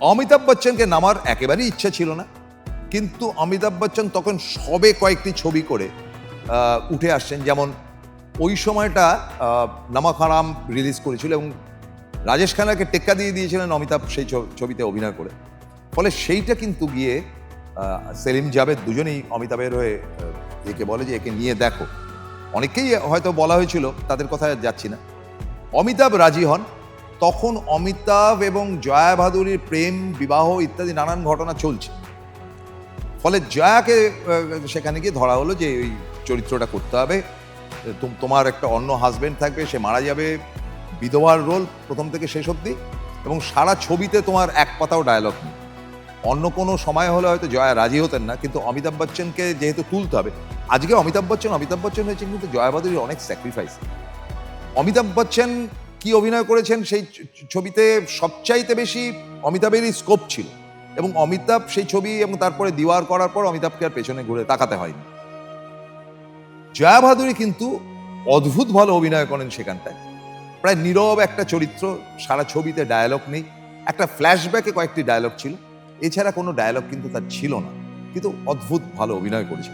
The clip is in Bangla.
অমিতাভ বচ্চনকে নামার একেবারেই ইচ্ছা ছিল না। কিন্তু অমিতাভ বচ্চন তখন সবে কয়েকটি ছবি করে উঠে আসছেন। যেমন ওই সময়টা নামক রিলিজ করেছিল এবং রাজেশ খানাকে টেক্কা দিয়ে দিয়েছিলেন অমিতাভ সেই ছবিতে অভিনয় করে। ফলে সেইটা কিন্তু গিয়ে সেলিম জাভেদ দুজনেই অমিতাভের হয়ে একে বলে যে একে নিয়ে দেখো। অনেকেই হয়তো বলা হয়েছিল, তাদের আর যাচ্ছি না। অমিতাভ রাজি হন। তখন অমিতাভ এবং জয়া ভাদুরীর প্রেম, বিবাহ ইত্যাদি নানান ঘটনা চলছে। ফলে জয়াকে সেখানে গিয়ে ধরা হলো যে ওই চরিত্রটা করতে হবে। তোম- তোমার একটা অন্য হাজবেন্ড থাকবে, সে মারা যাবে। বিধবার রোল প্রথম থেকে শেষ অবধি এবং সারা ছবিতে তোমার এক পাতাও ডায়লগ নেই। অন্য কোনো সময় হলে হয়তো জয়া রাজি হতেন না, কিন্তু অমিতাভ বচ্চনকে যেহেতু তুলতে হবে, আজকে অমিতাভ বচ্চন অমিতাভ বচ্চন হয়েছে কিন্তু জয়া ভাদুরীর অনেক স্যাক্রিফাইস অমিতাভ বচ্চন কি অভিনয় করেছেন সেই ছবিতে সবচাইতে বেশি অমিতাভেরই স্কোপ ছিল। এবং অমিতাভ সেই ছবি এবং তারপরে দিওয়ার করার পর অমিতাভকে আর পেছনে ঘুরে তাকাতে হয়নি। জয়া ভাদুরী কিন্তু অদ্ভুত ভালো অভিনয় করেন সেখানটায়। প্রায় নীরব একটা চরিত্র, সারা ছবিতে ডায়ালগ নেই। একটা ফ্ল্যাশব্যাকে কয়েকটি ডায়লগ ছিল। এছাড়া কোনো ডায়ালগ কিন্তু তার ছিল না। কিন্তু অদ্ভুত ভালো অভিনয় করেছিল।